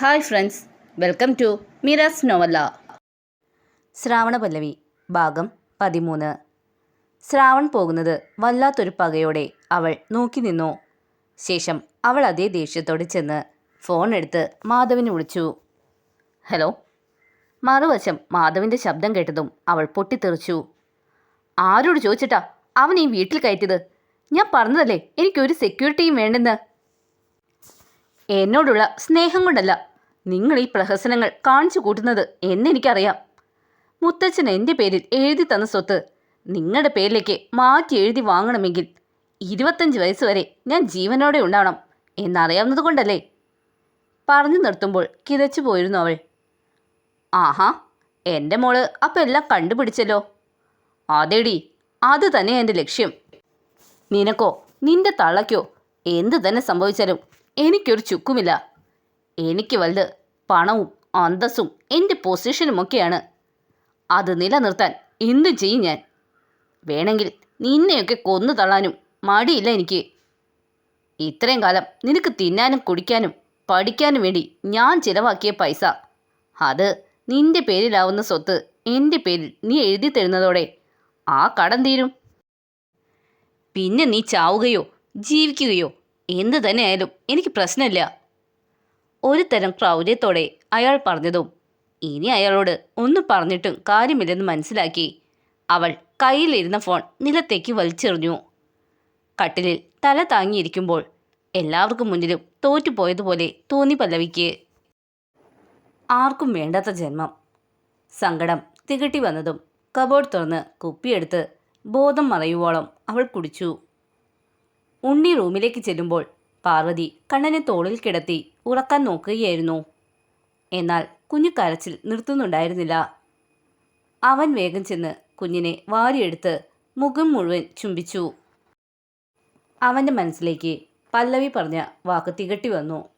Hi friends welcome to Miras novella Shravana Pallavi ഭാഗം പതിമൂന്ന്. ശ്രാവൺ പോകുന്നത് വല്ലാത്തൊരു പകയോടെ അവൾ നോക്കി നിന്നു. ശേഷം അവൾ അതേ ദേഷ്യത്തോടെ ചെന്ന് ഫോൺ എടുത്ത് മാധവിനെ വിളിച്ചു. ഹലോ? മറുവശം മാധവിന്റെ ശബ്ദം കേട്ടതും അവൾ പൊട്ടിത്തെറിച്ചു. ആരോട് ചോദിച്ചിട്ടാ അവൻ ഈ വീട്ടിൽ കയറ്റിയത്? ഞാൻ പറഞ്ഞതല്ലേ എനിക്കൊരു സെക്യൂരിറ്റിയും വേണ്ടെന്ന്. എന്നോടുള്ള സ്നേഹം കൊണ്ടല്ല നിങ്ങൾ ഈ പ്രഹസനങ്ങൾ കാണിച്ചു കൂട്ടുന്നത് എന്നെനിക്കറിയാം മുത്തച്ഛൻ എന്റെ പേരിൽ എഴുതി തന്ന സ്വത്ത് നിങ്ങളുടെ പേരിലേക്ക് മാറ്റി എഴുതി വാങ്ങണമെങ്കിൽ ഇരുപത്തഞ്ച് വയസ്സ് വരെ ഞാൻ ജീവനോടെ ഉണ്ടാവണം എന്നറിയാവുന്നത് കൊണ്ടല്ലേ? പറഞ്ഞു നിർത്തുമ്പോൾ കിതച്ചു പോയിരുന്നു അവൾ. ആഹാ എന്റെ മോൾ അപ്പം എല്ലാം കണ്ടുപിടിച്ചല്ലോ. അതേടി അത് തന്നെ എന്റെ ലക്ഷ്യം. നിനക്കോ നിന്റെ തള്ളയ്ക്കോ എന്ത് തന്നെ സംഭവിച്ചാലും എനിക്കൊരു ചുക്കുമില്ല. എനിക്ക് വലുത് പണവും അന്തസ്സും എന്റെ പൊസിഷനുമൊക്കെയാണ് അത് നിലനിർത്താൻ എന്തും ചെയ്യും ഞാൻ? വേണമെങ്കിൽ നിന്നെയൊക്കെ കൊന്നു തള്ളാനും മടിയില്ല എനിക്ക്. ഇത്രയും കാലം നിനക്ക് തിന്നാനും കുടിക്കാനും പഠിക്കാനും വേണ്ടി ഞാൻ ചിലവാക്കിയ പൈസ. അത് നിന്റെ പേരിലാവുന്ന സ്വത്ത് എന്റെ പേരിൽ നീ എഴുതി തരുന്നതോടെ ആ കടം തീരും. പിന്നെ നീ ചാവുകയോ ജീവിക്കുകയോ എന്ത് തന്നെയായാലും എനിക്ക് പ്രശ്നമില്ല. ഒരു തരം ക്രൗര്യത്തോടെ അയാൾ പറഞ്ഞതും ഇനി അയാളോട് ഒന്നും പറഞ്ഞിട്ടും കാര്യമില്ലെന്ന് മനസ്സിലാക്കി. അവൾ കയ്യിലിരുന്ന ഫോൺ നിലത്തേക്ക് വലിച്ചെറിഞ്ഞു. കട്ടിലിൽ തല താങ്ങിയിരിക്കുമ്പോൾ എല്ലാവർക്കും മുന്നിലും തോറ്റുപോയതുപോലെ തോന്നി പല്ലവിക്ക്. ആർക്കും വേണ്ടാത്ത ജന്മം. സങ്കടം തികട്ടി വന്നതും കബോർഡ് തുറന്ന് കുപ്പിയെടുത്ത് ബോധം മറയുവോളം അവൾ കുടിച്ചു. ഉണ്ണി റൂമിലേക്ക് ചെല്ലുമ്പോൾ പാർവതി കണ്ണനെ തോളിൽ കിടത്തി ഉറക്കാൻ നോക്കുകയായിരുന്നു. എന്നാൽ കുഞ്ഞു കരച്ചിൽ നിർത്തുന്നുണ്ടായിരുന്നില്ല. അവൻ വേഗം ചെന്ന് കുഞ്ഞിനെ വാരിയെടുത്ത് മുഖം മുഴുവൻ ചുംബിച്ചു. അവന്റെ മനസ്സിലേക്ക് പല്ലവി പറഞ്ഞ വാക്ക് തികട്ടി വന്നു.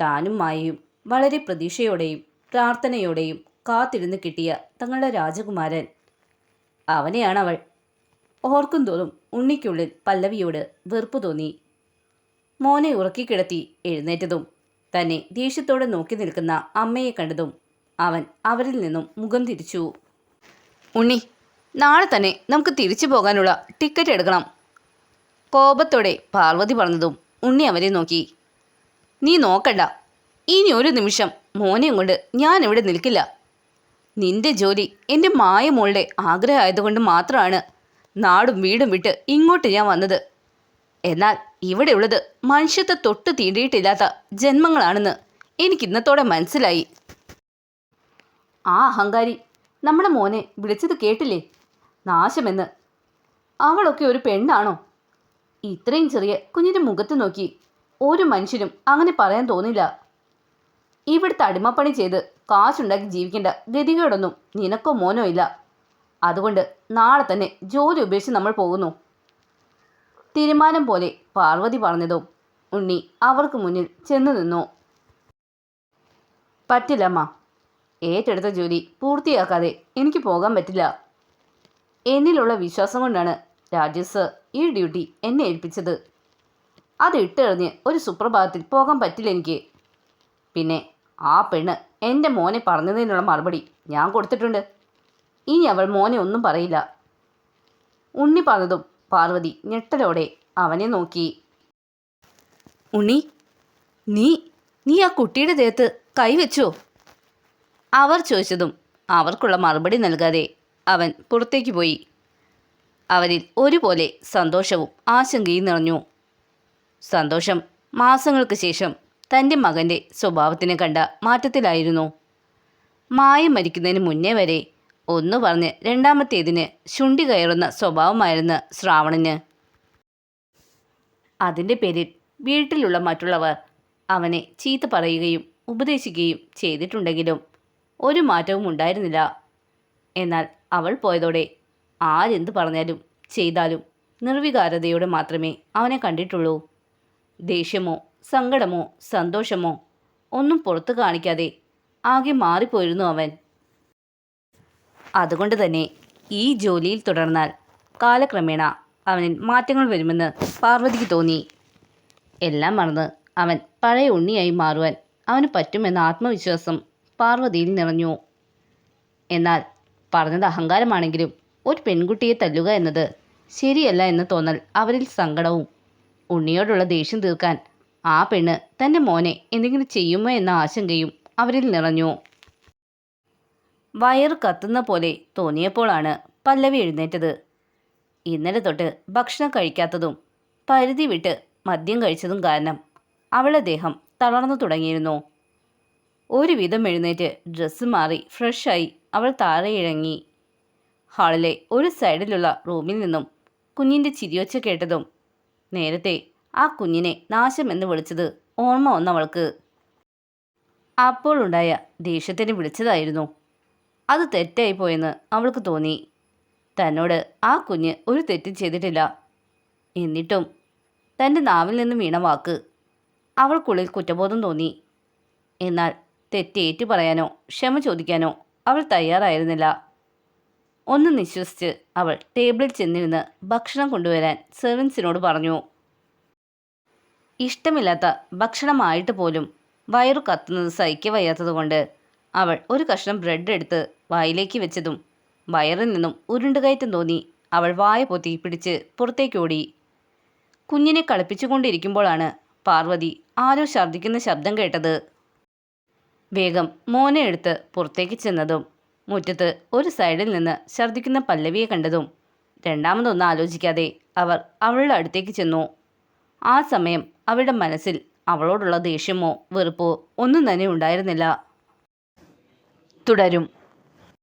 താനും മായയും വളരെ പ്രതീക്ഷയോടെയും പ്രാർത്ഥനയോടെയും കാത്തിരുന്ന് കിട്ടിയ തങ്ങളുടെ രാജകുമാരൻ അവനെയാണ് അവൾ. ഓർക്കും തോറും ഉണ്ണിക്കുള്ളിൽ പല്ലവിയോട് വെറുപ്പ് തോന്നി. മോനെ ഉറക്കിക്കിടത്തി എഴുന്നേറ്റതും തന്നെ ദേഷ്യത്തോടെ നോക്കി നിൽക്കുന്ന അമ്മയെ കണ്ടതും അവൻ അവരിൽ നിന്നും മുഖം തിരിച്ചു. ഉണ്ണി നാളെ തന്നെ നമുക്ക് തിരിച്ചു പോകാനുള്ള ടിക്കറ്റ് എടുക്കണം. കോപത്തോടെ പാർവതി പറഞ്ഞതും ഉണ്ണി അവരെ നോക്കി. നീ നോക്കണ്ട ഇനി ഒരു നിമിഷം മോനെയും കൊണ്ട് ഞാൻ ഇവിടെ നിൽക്കില്ല. നിന്റെ ജോലി എന്റെ മായ മോളുടെ ആഗ്രഹമായതുകൊണ്ട് മാത്രമാണ് നാടും വീടും വിട്ട് ഇങ്ങോട്ട് ഞാൻ വന്നത്. എന്നാൽ ഇവിടെയുള്ളത് മനുഷ്യത്തെ തൊട്ട് തീണ്ടിയിട്ടില്ലാത്ത ജന്മങ്ങളാണെന്ന് എനിക്ക് ഇന്നത്തോടെ മനസ്സിലായി. ആ അഹങ്കാരി നമ്മുടെ മോനെ വിളിച്ചത് കേട്ടില്ലേ? നാശമെന്ന്. അവളൊക്കെ ഒരു പെണ്ണാണോ? ഇത്രയും ചെറിയ കുഞ്ഞിന്റെ മുഖത്ത് നോക്കി ഒരു മനുഷ്യനും അങ്ങനെ പറയാൻ തോന്നില്ല. ഇവിടുത്തെ അടിമപ്പണി ചെയ്ത് കാശുണ്ടാക്കി ജീവിക്കേണ്ട ഗതികേടൊന്നും നിനക്കോ മോനോ ഇല്ല. അതുകൊണ്ട് നാളെ തന്നെ ജോലി ഉപേക്ഷിച്ച് നമ്മൾ പോകുന്നു. തീരുമാനം പോലെ പാർവതി പറഞ്ഞതും ഉണ്ണി അവർക്ക് മുന്നിൽ ചെന്നു നിന്നു. പറ്റില്ലമ്മ ഏറ്റെടുത്ത ജോലി പൂർത്തിയാക്കാതെ എനിക്ക് പോകാൻ പറ്റില്ല. എന്നിലുള്ള വിശ്വാസം കൊണ്ടാണ് രാജസ് ഈ ഡ്യൂട്ടി എന്നെ ഏൽപ്പിച്ചത്. അത് ഇട്ടെറിഞ്ഞ് ഒരു സുപ്രഭാതത്തിൽ പോകാൻ പറ്റില്ല എനിക്ക്. പിന്നെ ആ പെണ്ണ് എന്റെ മോനെ പറഞ്ഞതിനുള്ള മറുപടി ഞാൻ കൊടുത്തിട്ടുണ്ട്. ഇനി അവൾ മോനെ ഒന്നും പറയില്ല. ഉണ്ണി പറഞ്ഞതും പാർവതി ഞെട്ടലോടെ അവനെ നോക്കി. ഉണ്ണി നീ നീ ആ കുട്ടിയുടെ ദേഹത്ത് കൈവച്ചോ അവർ ചോദിച്ചതും അവർക്കുള്ള മറുപടി നൽകാതെ അവൻ പുറത്തേക്ക് പോയി. അവരിൽ ഒരുപോലെ സന്തോഷവും ആശങ്കയും നിറഞ്ഞു. സന്തോഷം മാസങ്ങൾക്ക് ശേഷം തന്റെ മകന്റെ സ്വഭാവത്തിനെ കണ്ട മാറ്റത്തിലായിരുന്നു. മായ മരിക്കുന്നതിന് മുന്നേ വരെ ഒന്ന് പറഞ്ഞ് രണ്ടാമത്തേതിന് ശുണ്ടി കയറുന്ന സ്വഭാവമായിരുന്നു ശ്രാവണന്. അതിന്റെ പേരിൽ വീട്ടിലുള്ള മറ്റുള്ളവർ അവനെ ചീത്ത പറയുകയും ഉപദേശിക്കുകയും ചെയ്തിട്ടുണ്ടെങ്കിലും ഒരു മാറ്റവും ഉണ്ടായിരുന്നില്ല. എന്നാൽ അവൾ പോയതോടെ ആരെന്ത് പറഞ്ഞാലും ചെയ്താലും നിർവികാരതയോടെ മാത്രമേ അവനെ കണ്ടിട്ടുള്ളൂ. ദേഷ്യമോ സങ്കടമോ സന്തോഷമോ ഒന്നും പുറത്തു കാണിക്കാതെ ആകെ മാറിപ്പോയിരുന്നു അവൻ. അതുകൊണ്ട് തന്നെ ഈ ജോലിയിൽ തുടർന്നാൽ കാലക്രമേണ അവനിൽ മാറ്റങ്ങൾ വരുമെന്ന് പാർവതിക്ക് തോന്നി. എല്ലാം മറന്ന് അവൻ പഴയ ഉണ്ണിയായി മാറുവാൻ അവന് പറ്റുമെന്ന ആത്മവിശ്വാസം പാർവതിയിൽ നിറഞ്ഞു. എന്നാൽ പറഞ്ഞത് അഹങ്കാരമാണെങ്കിലും ഒരു പെൺകുട്ടിയെ തല്ലുക എന്നത് ശരിയല്ല എന്ന് തോന്നൽ അവരിൽ സങ്കടവും ഉണ്ണിയോടുള്ള ദേഷ്യം തീർക്കാൻ ആ പെണ്ണ് തന്റെ മോനെ എന്തെങ്കിലും ചെയ്യുമോ എന്ന ആശങ്കയും അവരിൽ നിറഞ്ഞു. വയറ് കത്തുന്ന പോലെ തോന്നിയപ്പോഴാണ് പല്ലവി എഴുന്നേറ്റത്. ഇന്നലെ തൊട്ട് ഭക്ഷണം കഴിക്കാത്തതും പരിധി വിട്ട് മദ്യം കഴിച്ചതും കാരണം അവളെ ദേഹം തളർന്നു തുടങ്ങിയിരുന്നു. ഒരുവിധം എഴുന്നേറ്റ് ഡ്രസ്സ് മാറി ഫ്രഷായി അവൾ താഴെ ഇഴങ്ങി ഹാളിലെ ഒരു സൈഡിലുള്ള റൂമിൽ നിന്നും കുഞ്ഞിന്റെ ചിരിയൊച്ച കേട്ടതും നേരത്തെ ആ കുഞ്ഞിനെ നാശമെന്ന് വിളിച്ചത് ഓർമ്മ വന്നവൾക്ക്. അപ്പോഴുണ്ടായ ദേഷ്യത്തിന് വിളിച്ചതായിരുന്നു. അത് തെറ്റായി പോയെന്ന് അവൾക്ക് തോന്നി. തന്നോട് ആ കുഞ്ഞ് ഒരു തെറ്റും ചെയ്തിട്ടില്ല. എന്നിട്ടും തന്റെ നാവിൽ നിന്ന് വീണ വാക്ക് അവൾക്കുള്ളിൽ കുറ്റബോധം തോന്നി. എന്നാൽ തെറ്റേറ്റു പറയാനോ ക്ഷമ ചോദിക്കാനോ അവൾ തയ്യാറായിരുന്നില്ല. ഒന്ന് നിശ്വസിച്ച് അവൾ ടേബിളിൽ ചെന്നിരുന്ന് ഭക്ഷണം കൊണ്ടുവരാൻ സെർവൻസിനോട് പറഞ്ഞു. ഇഷ്ടമില്ലാത്ത ഭക്ഷണമായിട്ട് പോലും വയറു കത്തുന്നത് സഹിക്കവയ്യാത്തതുകൊണ്ട് അവൾ ഒരു കഷ്ണം ബ്രെഡ് എടുത്ത് വായിലേക്ക് വെച്ചതും വയറിൽ നിന്നും ഉരുണ്ടുകയറ്റം തോന്നി അവൾ വായ പൊത്തി പിടിച്ച് പുറത്തേക്കോടി കുഞ്ഞിനെ കളിപ്പിച്ചുകൊണ്ടിരിക്കുമ്പോഴാണ് പാർവതി ആരോ ഛർദ്ദിക്കുന്ന ശബ്ദം കേട്ടത്. വേഗം മോനെ എടുത്ത് പുറത്തേക്ക് ചെന്നതും മുറ്റത്ത് ഒരു സൈഡിൽ നിന്ന് ഛർദ്ദിക്കുന്ന പല്ലവിയെ കണ്ടതും രണ്ടാമതൊന്നും ആലോചിക്കാതെ അവർ അവളുടെ അടുത്തേക്ക് ചെന്നു. ആ സമയം അവരുടെ മനസ്സിൽ അവളോടുള്ള ദേഷ്യമോ വെറുപ്പോ ഒന്നും തന്നെ ഉണ്ടായിരുന്നില്ല. തുടരും.